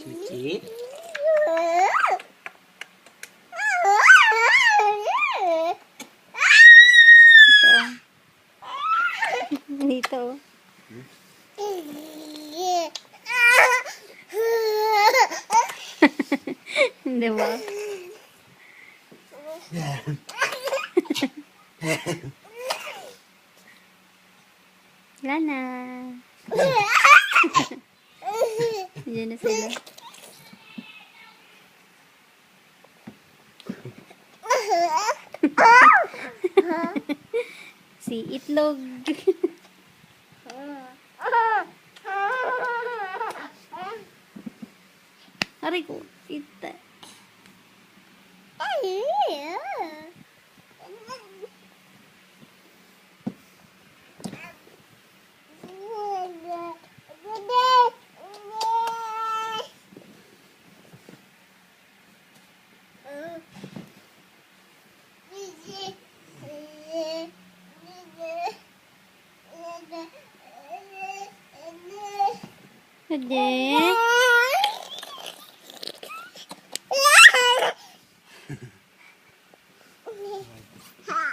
Cici. Ito. Dito. Di ba? Lana. Diyan na sila. si Itlog. Aray ko. Ita. Để dạ. Hả? Dạ.